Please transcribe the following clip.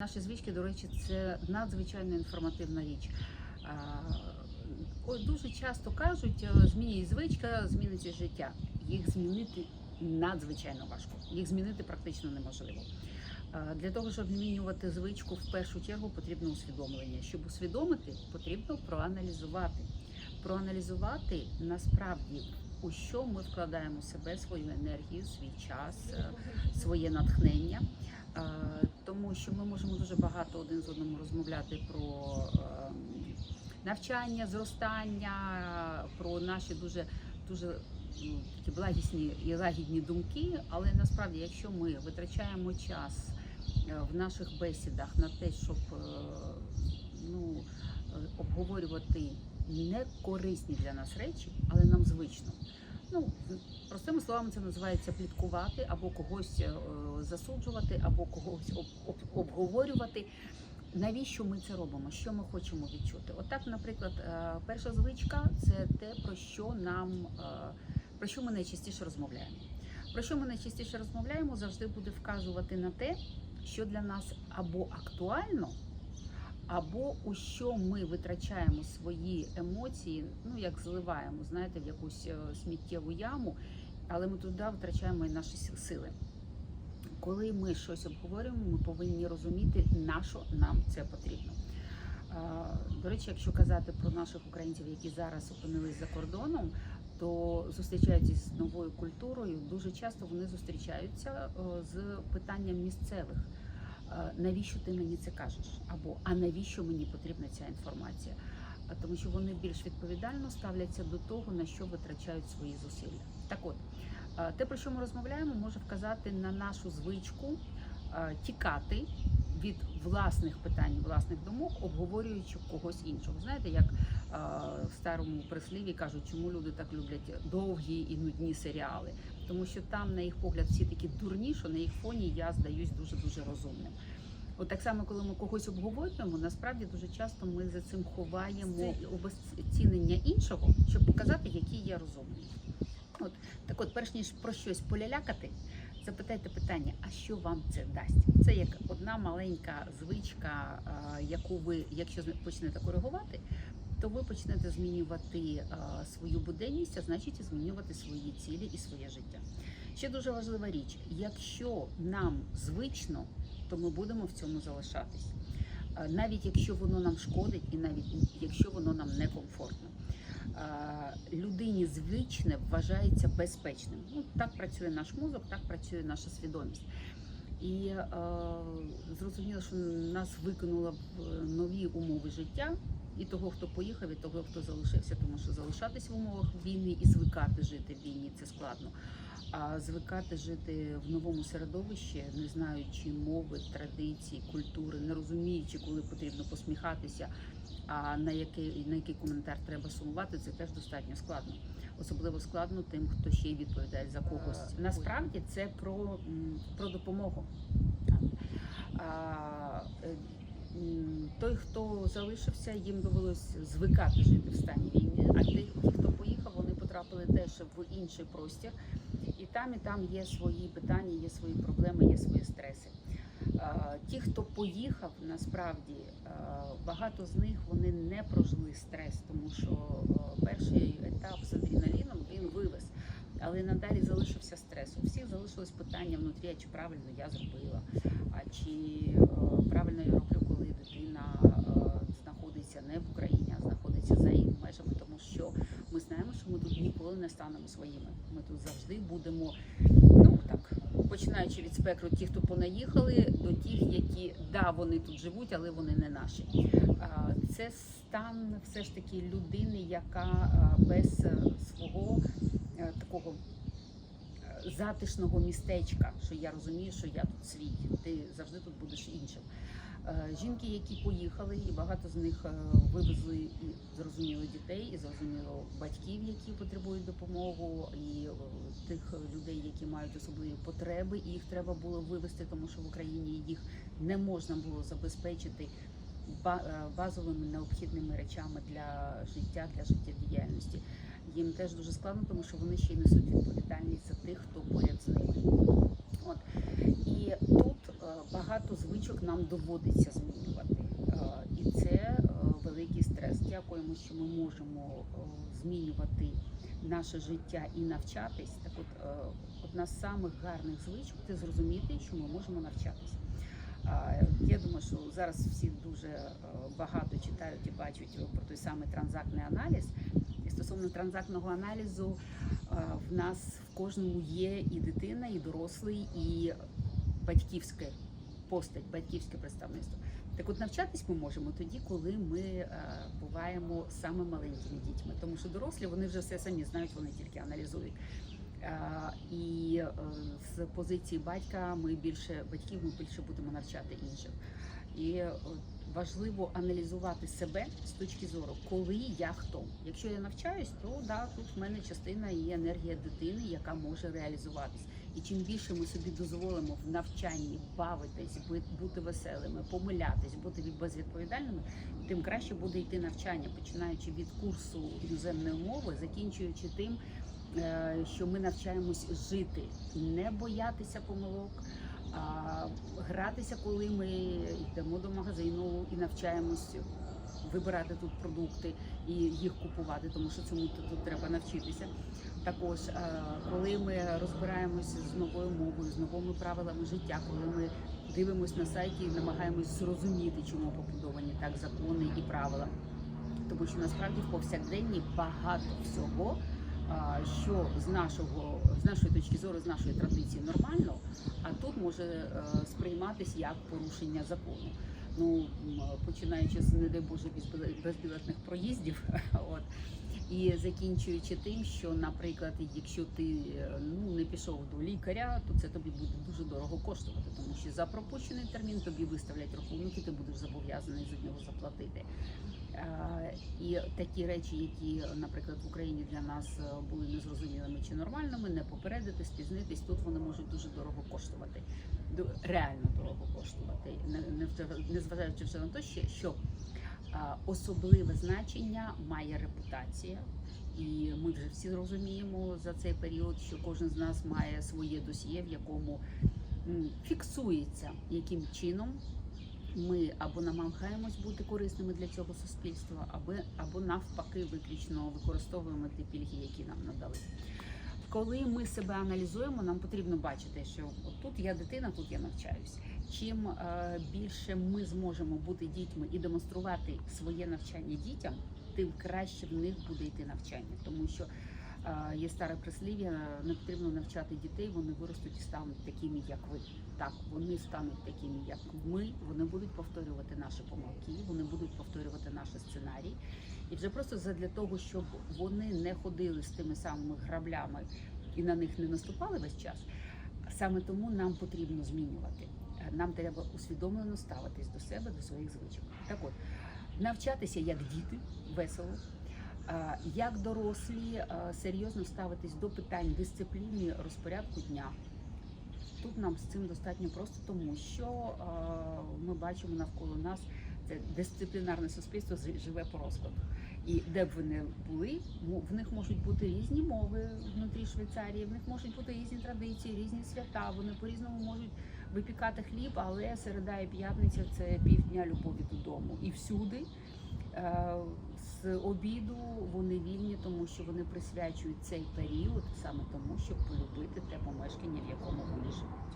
Наші звички, до речі, це надзвичайно інформативна річ. Дуже часто кажуть, е, змінює звичка, зміниться життя. Їх змінити надзвичайно важко. Їх змінити практично неможливо. Для того, щоб змінювати звичку, в першу чергу потрібно усвідомлення. Щоб усвідомити, потрібно проаналізувати. Проаналізувати насправді, у що ми вкладаємо себе, свою енергію, свій час, е, своє натхнення. Е, тому що ми можемо дуже багато один з одним розмовляти про е, навчання, зростання, про наші дуже дуже ну, такі благісні і лагідні думки. Але насправді, якщо ми витрачаємо час е, в наших бесідах на те, щоб е, ну, обговорювати не корисні для нас речі, але нам звично. Ну, простими словами, це називається пліткувати або когось е, засуджувати, або когось об, об, обговорювати. Навіщо ми це робимо? Що ми хочемо відчути? Отак, наприклад, е, перша звичка це те, про що нам е, про що ми найчастіше розмовляємо. Про що ми найчастіше розмовляємо, завжди буде вказувати на те, що для нас або актуально, або у що ми витрачаємо свої емоції, ну як зливаємо, знаєте, в якусь е, сміттєву яму, але ми туди витрачаємо і наші сили. Коли ми щось обговорюємо, ми повинні розуміти, на що нам це потрібно. До речі, якщо казати про наших українців, які зараз опинились за кордоном, то зустрічаючись з новою культурою, дуже часто вони зустрічаються е, з питанням місцевих. Навіщо ти мені це кажеш? Або а навіщо мені потрібна ця інформація? Тому що вони більш відповідально ставляться до того, на що витрачають свої зусилля. Так от, те, про що ми розмовляємо, може вказати на нашу звичку тікати від власних питань, власних думок, обговорюючи когось іншого. Знаєте, як в старому прислів'ї кажуть, чому люди так люблять довгі і нудні серіали, тому що там, на їх погляд, всі такі дурні, що на їх фоні я здаюсь дуже дуже розумним. От так само, коли ми когось обговорюємо, насправді дуже часто ми за цим ховаємо обезцінення іншого, щоб показати, який я розумний. От так, от, перш ніж про щось полялякати, запитайте питання: а що вам це дасть? Це як одна маленька звичка, яку ви, якщо почнете коригувати, то ви почнете змінювати свою буденність, а значить змінювати свої цілі і своє життя. Ще дуже важлива річ: якщо нам звично, то ми будемо в цьому залишатись. Навіть якщо воно нам шкодить, і навіть якщо воно нам некомфортно. Людині звичне вважається безпечним. Ну так працює наш мозок, так працює наша свідомість. І е, зрозуміло, що нас викинуло в нові умови життя, і того, хто поїхав, і того, хто залишився, тому що залишатись в умовах війни і звикати жити в війні це складно. А звикати жити в новому середовищі, не знаючи мови, традицій, культури, не розуміючи, коли потрібно посміхатися, а на який на який коментар треба сумувати, це теж достатньо складно. Особливо складно тим, хто ще й відповідає за когось. Насправді це про, про допомогу. А, е, той, хто залишився, їм довелось звикати жити в стані війни. А ті, хто поїхав, вони потрапили теж в інший простір. І там, і там є свої питання, є свої проблеми, є свої стреси. Ті, хто поїхав, насправді багато з них вони не прожили стрес, тому що перший етап з адреналіном він вивез, але надалі залишився стрес. У всіх залишилось питання внутрі, чи правильно я зробила, а чи правильно я роблю, дитина е, знаходиться не в Україні, а знаходиться за її межами, тому що ми знаємо, що ми тут ніколи не станемо своїми. Ми тут завжди будемо, ну так, починаючи від спектру, ті, хто понаїхали, до тих, які да, вони тут живуть, але вони не наші. Це стан все ж таки людини, яка без е, свого е, такого е, затишного містечка, що я розумію, що я тут свій, ти завжди тут будеш іншим. Е, Жінки, які поїхали, і багато з них е, вивезли і зрозуміло дітей, і зрозуміло батьків, які потребують допомогу, і е, тих людей, які мають особливі потреби, і їх треба було вивезти, тому що в Україні їх не можна було забезпечити ба- базовими необхідними речами для життя, для життєдіяльності. Їм теж дуже складно, тому що вони ще й несуть відповідальність за тих, хто поряд з ними. От. І тут е, багато звичок нам доводиться змінювати. Е, І це е, великий стрес. Дякуємо, що ми можемо змінювати наше життя і навчатись. Так от одна з самих гарних звичок це зрозуміти, що ми можемо навчатись. Я думаю, що зараз всі дуже багато читають і бачать про той самий транзактний аналіз. Стосовно транзактного аналізу, е, в нас в кожному є і дитина, і дорослий, і батьківське постать, батьківське представництво. Так от навчатись ми можемо тоді, коли ми е, буваємо саме маленькими дітьми, тому що дорослі вони вже все самі знають, вони тільки аналізують. Е, І з позиції батька ми більше батьків, ми більше будемо навчати інших. І важливо аналізувати себе з точки зору, коли я хто. Якщо я навчаюсь, то да, тут в мене частина і енергія дитини, яка може реалізуватись. І чим більше ми собі дозволимо в навчанні бавитись, бу- бути веселими, помилятись, бути від- безвідповідальними, тим краще буде йти навчання, починаючи від курсу іноземної мови, закінчуючи тим, е, що ми навчаємось жити, не боятися помилок. А гратися, коли ми йдемо до магазину і навчаємось вибирати тут продукти і їх купувати, тому що цьому тут, треба навчитися. Також коли ми розбираємося з новою мовою, з новими правилами життя, коли ми дивимося на сайті і намагаємось зрозуміти, чому побудовані так закони і правила. Тому що насправді в повсякденні багато всього, що з нашого з нашої точки зору, з нашої традиції нормально, а тут може е, сприйматись як порушення закону. Ну починаючи з не дай Боже безбіле- безбілетних проїздів, от і закінчуючи тим, що, наприклад, якщо ти е, ну не пішов до лікаря, то це тобі буде дуже дорого коштувати, тому що за пропущений термін тобі виставлять рахунок, і ти будеш зобов'язаний за нього заплатити. Е, І такі речі, які, наприклад, в Україні для нас е, були незрозумілими чи нормальними, не попередити, спізнитись, тут вони можуть дуже дорого коштувати, реально дорого коштувати, не, зважаючи вже на те, що, особливе значення має репутація. І ми вже всі розуміємо за цей період, що кожен з нас має своє досьє, в якому фіксується, яким чином ми або намагаємось бути корисними для цього суспільства, або, або навпаки виключно використовуємо ті пільги, які нам надали. Коли ми себе аналізуємо, нам потрібно бачити, що от тут я дитина, тут я навчаюсь. Чим е, більше ми зможемо бути дітьми і демонструвати своє навчання дітям, тим краще в них буде йти навчання, тому що е, є старе прислів'я, не потрібно навчати дітей, вони виростуть і стануть такими, як ви. Так, вони стануть такими, як ми. Вони будуть повторювати наші помилки, вони будуть повторювати наші сценарії. І вже просто задля того, щоб вони не ходили з тими самими граблями і на них не наступали весь час. Саме тому нам потрібно змінювати. Нам треба усвідомлено ставитись до себе, до своїх звичок. Так от, навчатися як діти, весело, як дорослі, серйозно ставитись до питань дисципліни, розпорядку дня. Тут нам з цим достатньо просто, тому що ми бачимо навколо нас це дисциплінарне суспільство живе по розкладу. І де б ви не були, в них можуть бути різні мови внутрі Швейцарії, в них можуть бути різні традиції, різні свята. Вони по-різному можуть випікати хліб, але середа і п'ятниця це півдня любові додому. І всюди е, з обіду вони вільні, тому що вони присвячують цей період саме тому, щоб полюбити те помешкання, в якому вони живуть.